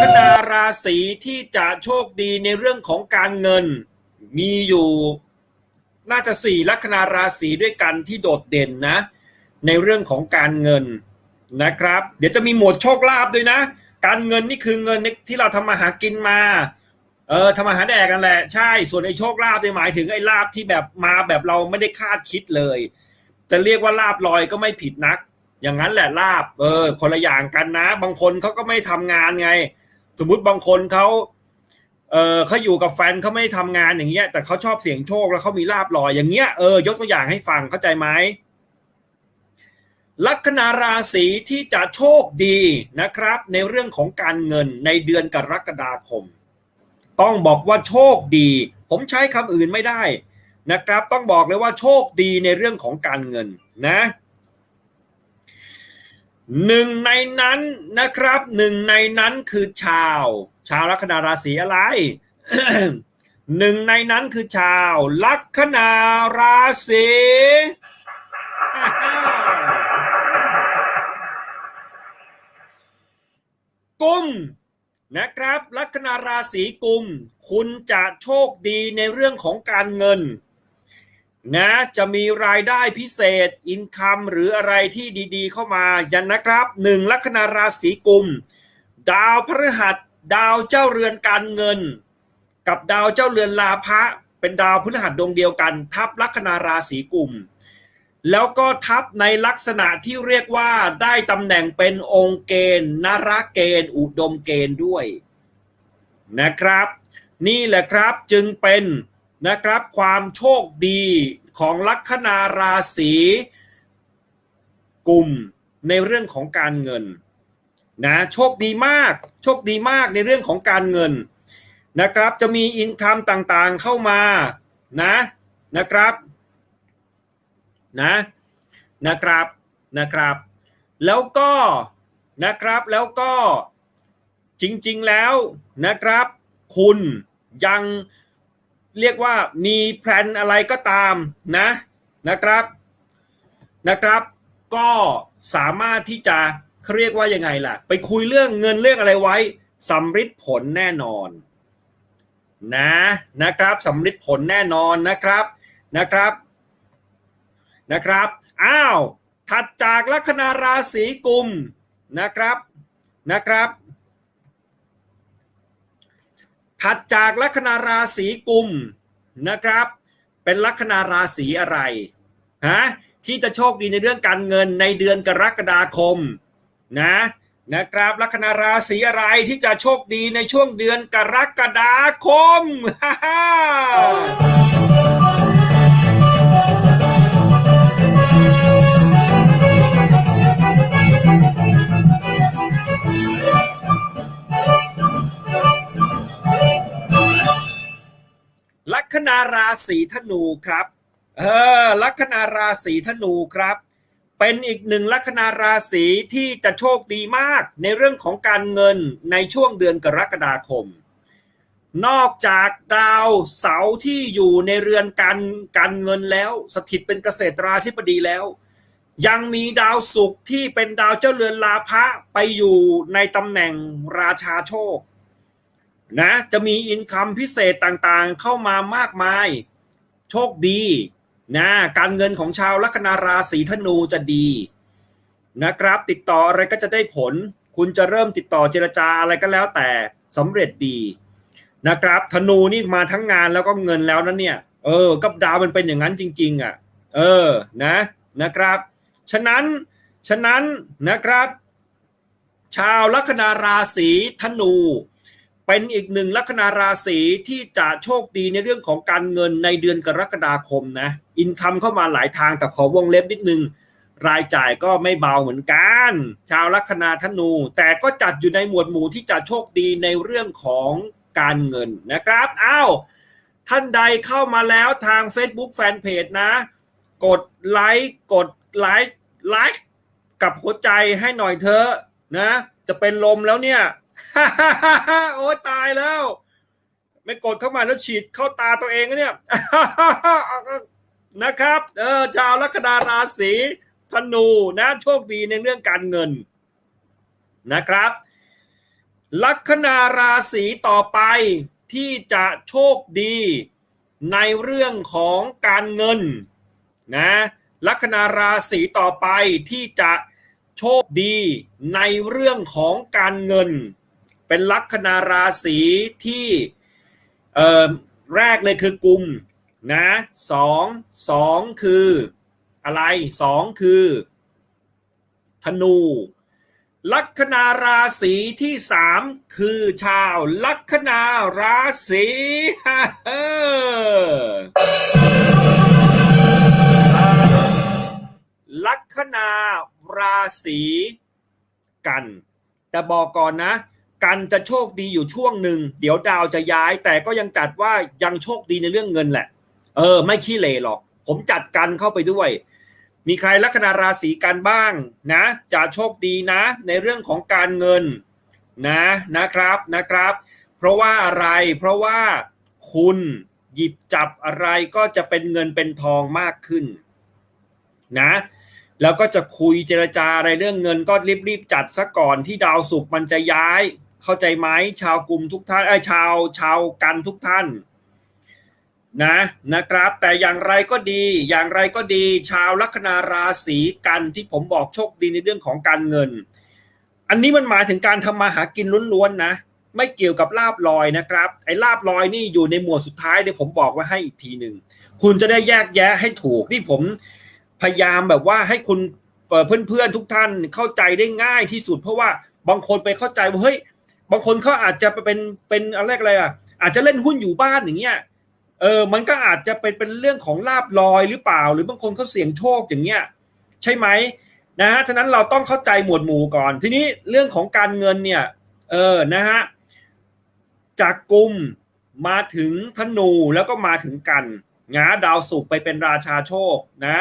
คนาราศีที่จะโชคดีในเรื่องของการเงิน มีอยู่น่าจะสี่ลัคนาราศีด้วยกันที่โดดเด่นนะ ในเรื่องของการเงินนะครับ เดี๋ยวจะมีหมวดโชคลาภด้วยนะ การเงินนี่คือเงินที่เราทำมาหากินมาเออทำมาหาแดกกันแหละใช่ ส่วนไอ้โชคลาภเนี่ยหมายถึงไอ้ลาภที่แบบมาแบบเราไม่ได้คาดคิดเลย จะเรียกว่าลาบลอยก็ไม่ผิดนัก อย่างนั้นแหละลาบ เออ คนละอย่างกันนะ บางคนเขาก็ไม่ทำงานไง สมมุติบางคนเขาเออเขาอยู่กับแฟนเขาไม่ได้ทำงานอย่างเงี้ย แต่เขาชอบเสี่ยงโชคแล้วเขามีลาบลอยอย่างเงี้ยเออยกตัวอย่างให้ฟังเข้าใจไหมลัคนาราศีที่จะโชคดีนะครับ ในเรื่องของการเงินในเดือนกรกฎาคม ต้องบอกว่าโชคดี ผมใช้คำอื่นไม่ได้นะครับ ต้องบอกเลยว่าโชคดีในเรื่องของการเงินนะ หนึ่งในนั้นนะครับหนึ่งในนั้นคือชาว ชาวลัคนาราศีอะไรหนึ่งในนั้นคือชาว ลัคนาราศีกุมนะครับ ลัคนาราศีกุม คุณจะโชคดีในเรื่องของการเงิน นะจะมีรายได้พิเศษอินคัมหรืออะไรที่ดีๆ เข้ามายันนะครับหนึ่งลัคนาราศีกุม ดาวพฤหัส ดาวเจ้าเรือนการเงิน กับดาวเจ้าเรือนลาภะเป็นดาวพฤหัสดวงเดียวกัน ทับลัคนาราศีกุม แล้วก็ทับในลักษณะที่เรียกว่าได้ตำแหน่งเป็นองค์เกณฑ์นรเกณฑ์ อุดมเกณฑ์ด้วยนะครับ นี่แหละครับจึงเป็น นะครับความโชคดีของลัคนาราศีกลุ่มในเรื่องของการเงินนะโชคดีมากโชคดีมากในเรื่องของการเงินนะครับจะมีอินคัมต่างๆเข้ามานะนะครับนะนะครับนะครับ แล้วก็นะครับแล้วก็จริงๆแล้วนะครับ คุณยัง เรียกว่ามีแพลนอะไรก็ตามนะนะครับนะครับ ก็สามารถที่จะเขาเรียกว่ายังไงล่ะ ไปคุยเรื่องเงินเรื่องอะไรไว้สำฤทธิ์ผลแน่นอนนะนะครับสำฤทธิ์ผลแน่นอนนะครับนะครับนะครับอ้าวถัดจากลัคนาราศีกุมนะครับนะครับ ถัดจากลัคนาราศีกุมนะครับ เป็นลัคนาราศีอะไรฮะที่จะโชคดีในเรื่องการเงินในเดือนกรกฎาคมนะนะครับลัคนาราศีอะไรที่จะโชคดีในช่วงเดือนกรกฎาคมฮ่า คนาราศีธนูครับ เออลัคนาราศีธนูครับ เป็นอีกหนึ่งลัคนาราศีที่จะโชคดีมากในเรื่องของการเงินในช่วงเดือนกรกฎาคม นอกจากดาวเสาร์ที่อยู่ในเรือนการการเงินแล้วสถิตเป็นเกษตราธิบดีแล้ว ยังมีดาวศุกร์ที่เป็นดาวเจ้าเรือนลาภะไปอยู่ในตำแหน่งราชาโชค นะจะมีอินคัมพิเศษต่างๆ เข้ามามากมาย โชคดีนะการเงินของชาวลัคนาราศีธนูจะดี นะครับ ติดต่ออะไรก็จะได้ผล คุณจะเริ่มติดต่อเจรจาอะไรก็แล้วแต่สำเร็จดีนะครับธนูนี่มาทั้งงานแล้วก็เงินแล้วนะเนี่ย เออ กับดาวมันเป็นอย่างนั้นจริง ๆ อะ เออนะนะครับ ฉะนั้นฉะนั้นนะครับ ชาวลัคนาราศีธนู เป็นอีกหนึ่งลัคนาราศีที่จะโชคดีในเรื่องของการเงินในเดือนกรกฎาคมนะ อินคัมเข้ามาหลายทางแต่ขอวงเล็บนิดนึง รายจ่ายก็ไม่เบาเหมือนกัน ชาวลัคนาธนู แต่ก็จัดอยู่ในหมวดหมู่ที่จะโชคดีในเรื่องของการเงินนะครับอ้าวท่านใดเข้ามาแล้วทาง Facebook Fanpage นะ กดไลค์กดไลค์ไลค์กับหัวใจให้หน่อยเถอะนะ จะเป็นลมแล้วเนี่ย โอ้ยตายแล้ว ไม่กดเข้ามาแล้วฉีดเข้าตาตัวเองนะเนี่ยนะครับ เออชาวลัคนาราศีธนูนะโชคดีในเรื่องการเงินนะครับ ลัคนาราศีต่อไปที่จะโชคดีในเรื่องของการเงินนะลัคนาราศีต่อไปที่จะโชคดีในเรื่องของการเงิน เป็นลัคนาราศีที่แรกเลยคือกุมนะสองสองคืออะไรสองคือธนู ลัคนาราศีที่สามคือชาวลัคนาราศีลัคนาราศีกัน แต่บอกก่อนนะ กันจะโชคดีอยู่ช่วงหนึ่งเดี๋ยวดาวจะย้าย แต่ก็ยังจัดว่ายังโชคดีในเรื่องเงินแหละ เออ ไม่ขี้เหร่หรอก ผมจัดกันเข้าไปด้วย มีใครลัคนาราศีกันบ้างนะ จะโชคดีนะ ในเรื่องของการเงินนะนะครับนะครับ เพราะว่าอะไรเพราะว่าคุณหยิบจับอะไรก็จะเป็นเงินเป็นทองมากขึ้นนะแล้วก็จะคุยเจรจาอะไรเรื่องเงินก็รีบๆจัดซะก่อนที่ดาวศุกมันจะย้าย เข้าใจไหมชาวกลุ่มทุกท่านไอ้ชาวชาวกันทุกท่านนะนะครับ แต่อย่างไรก็ดี อย่างไรก็ดี ชาวลัคนาราศีกันที่ผมบอกโชคดีในเรื่องของการเงิน อันนี้มันหมายถึงการทำมาหากินล้วนๆนะไม่เกี่ยวกับลาบลอยนะครับ ไอ้ลาบลอยนี่อยู่ในหมวดสุดท้ายเดี๋ยวผมบอกไว้ให้อีกทีหนึ่งคุณจะได้แยกแยะให้ถูกนี่ผมพยายามแบบว่าให้คุณเอ่อเพื่อนๆทุกท่านเข้าใจได้ง่ายที่สุด เพราะว่าบางคนไปเข้าใจว่าเฮ้ย บางคนเขาอาจจะเป็นเป็นอะไรอะไรอะ อาจจะเล่นหุ้นอยู่บ้านอย่างเงี้ยเออมันก็อาจจะเป็นเป็นเรื่องของลาบลอยหรือเปล่า หรือบางคนเขาเสี่ยงโชคอย่างเงี้ยใช่ไหมนะฮะฉะนั้นเราต้องเข้าใจหมวดหมู่ก่อน ทีนี้เรื่องของการเงินเนี่ยเออนะฮะจากกลุ่มมาถึงธนูแล้วก็มาถึงกันนะดาวศุกร์ไปเป็นราชาโชคนะ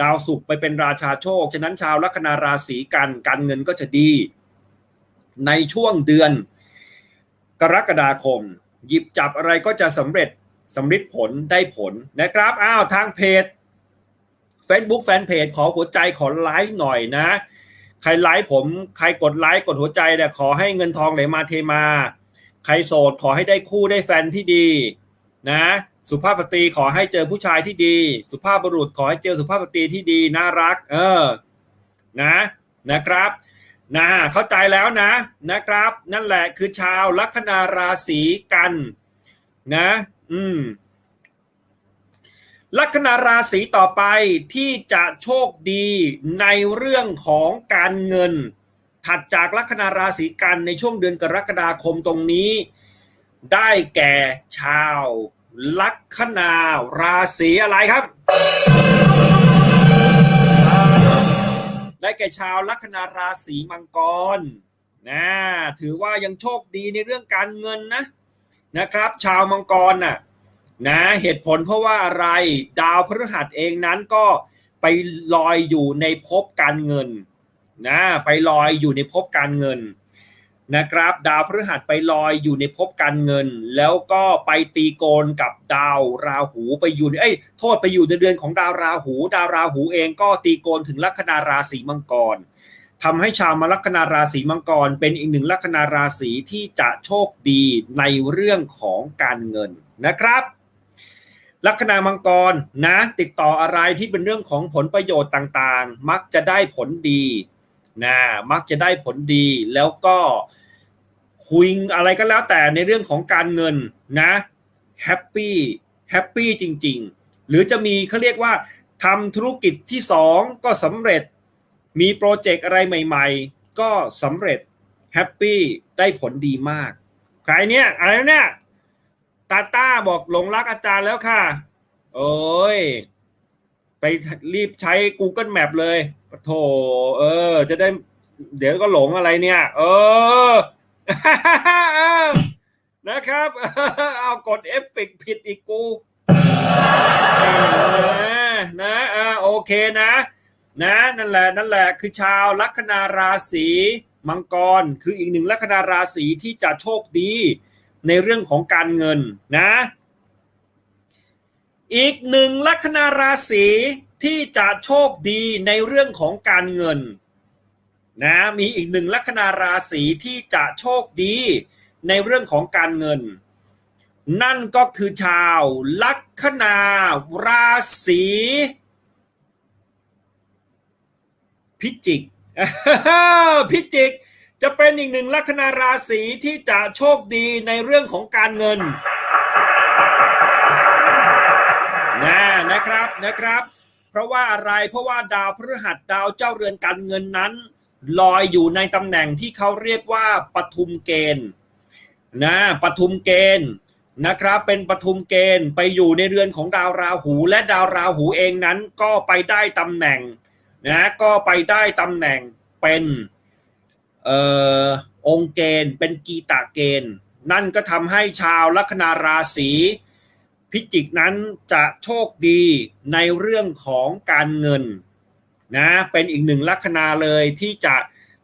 ดาวศุกร์ไปเป็นราชาโชค ฉะนั้นชาวลัคนาราศีกันการเงินก็จะดี ในช่วงเดือน กรกฎาคม หยิบจับอะไรก็จะสำเร็จสำเร็จผลได้ผลนะครับอ้าวทางเพจ Facebook แฟนเพจขอหัวใจขอไลค์หน่อยนะ ใครไลค์ผมใครกดไลค์กดหัวใจเนี่ยขอให้เงินทองไหลมาเทมา ใครโสดขอให้ได้คู่ได้แฟนที่ดีนะสุภาพสตรีขอให้เจอผู้ชายที่ดี สุภาพบุรุษขอให้เจอสุภาพสตรีที่ดีน่ารัก เออนะนะครับ นะเข้าใจแล้วนะนะครับ นั่นแหละคือชาวลัคนาราศีกันนะอืมลัคนาราศีต่อไปที่จะโชคดีในเรื่องของการเงิน ถัดจากลัคนาราศีกันในช่วงเดือนกรกฎาคมตรงนี้ ได้แก่ชาวลัคนาราศีอะไรครับ ได้แก่ชาวลัคนาราศีมังกรนะถือว่ายังโชคดีในเรื่องการเงินนะนะครับ ชาวมังกรน่ะนะเหตุผลเพราะว่าอะไรดาวพฤหัสเองนั้นก็ไปลอยอยู่ในภพการเงินนะไปลอยอยู่ในภพการเงิน นะครับ ดาวพฤหัสไปลอยอยู่ในภพการเงิน แล้วก็ไปตีโกนกับดาวราหูไปอยู่ในเอ้ยโทษไปอยู่ในเดือนของดาวราหู ดาวราหูเองก็ตีโกนถึงลัคนาราศีมังกรทำให้ชาวมลัคนาราศีมังกร เป็นอีกหนึ่งลัคนาราศีที่จะโชคดีในเรื่องของการเงินนะครับลัคนามังกรนะติดต่ออะไรที่เป็นเรื่องของผลประโยชน์ต่างๆ มักจะได้ผลดีนะมักจะได้ผลดีแล้วก็ คุยอะไรก็แล้วแต่ในเรื่องของการเงินนะแฮปปี้แฮปปี้จริง ๆ หรือจะมีเขาเรียกว่าทำธุรกิจที่สองก็สำเร็จ มีโปรเจกต์อะไรใหม่ ๆ ก็สำเร็จแฮปปี้ได้ผลดีมาก ใครเนี่ยอะไรเนี่ยตาต้าบอกหลงรักอาจารย์แล้วค่ะ โอ้ย ไปรีบใช้ Google Map เลยโถเออ จะได้ เดี๋ยวก็หลงอะไรเนี่ย เออ นะครับ เอากดเอฟเฟกต์ผิดอีกกูนะอ่าโอเคนะ นะนั่นแหละนั่นแหละคือชาวลัคนาราศีมังกรคืออีกหนึ่งลัคนาราศีที่จะโชคดีในเรื่องของการเงินนะ อีกหนึ่งลัคนาราศีที่จะโชคดีในเรื่องของการเงิน นะมีอีกหนึ่งลัคนาราศีที่จะโชคดีในเรื่องของการเงิน นั่นก็คือชาวลัคนาราศีพิจิกพิจิกจะเป็นอีกหนึ่งลัคนาราศีที่จะโชคดีในเรื่องของการเงินนะนะครับนะครับ เพราะว่าอะไรเพราะว่าดาวพฤหัสดาวเจ้าเรือนการเงินนั้น ลอยอยู่ในตำแหน่งที่เขาเรียกว่าปทุมเกณฑ์นะปทุมเกณฑ์นะครับเป็นปทุมเกณฑ์ไปอยู่ในเรือนของดาวราหู และดาวราหูเองนั้นก็ไปได้ตำแหน่งนะก็ไปได้ตำแหน่งเป็นเอ่อองเกณฑ์เป็นกีตาเกณฑ์ นั่นก็ทำให้ชาวลัคนาราศีพิจิกนั้นจะโชคดีในเรื่องของการเงิน นะเป็นอีกหนึ่งลัคนาเลยที่จะ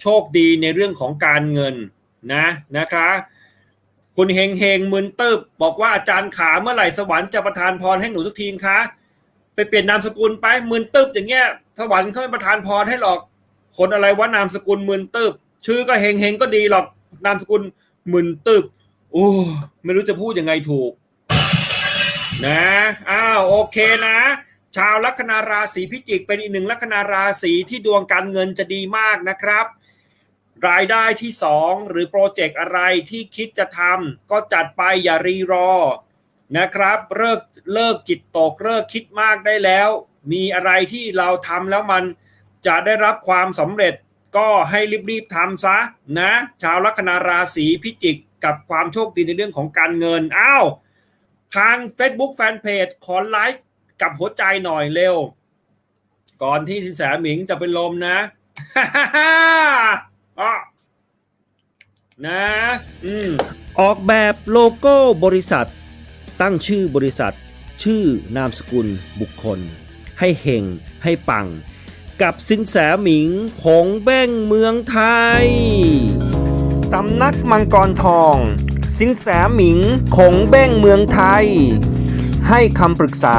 โชคดีในเรื่องของการเงินนะนะครับคุณเฮงเฮงมึนตึบบอกว่าอาจารย์ขาเมื่อไหร่สวรรค์จะประทานพรให้หนูสักทีคะไปเปลี่ยนนามสกุลไปมึนตึบอย่างเงี้ยสวรรค์เขาไม่ประทานพรให้หรอก คนอะไรว่านามสกุลมึนตึบชื่อก็เฮงเฮงก็ดีหรอกนามสกุลมึนตึบโอ้ไม่รู้จะพูดยังไงถูก นะอ้าวโอเคนะ ชาวลัคนาราศีพิจิกเป็นอีกหนึ่งลัคนาราศีที่ดวงการเงินจะดีมากนะครับ รายได้ที่สองหรือโปรเจกต์อะไรที่คิดจะทำก็จัดไปอย่ารีรอนะครับเลิกเลิกจิตตกเลิกคิดมากได้แล้ว มีอะไรที่เราทำแล้วมันจะได้รับความสำเร็จก็ให้รีบๆทำซะนะ ชาวลัคนาราศีพิจิกกับความโชคดีในเรื่องของการเงินอ้าวทาง Facebook Fanpage ขอไลค์ กับหัวใจหน่อยเร็ว ก่อนที่สินแสหมิงจะเป็นลมนะอะนะ อืมออกแบบโลโก้บริษัท ตั้งชื่อบริษัท ชื่อนามสกุลบุคคล ให้เฮงให้ปัง กับสินแสหมิงผงแบ้งเมืองไทย สำนักมังกรทอง สินแสหมิงคงแบ้งเมืองไทย ให้คำปรึกษา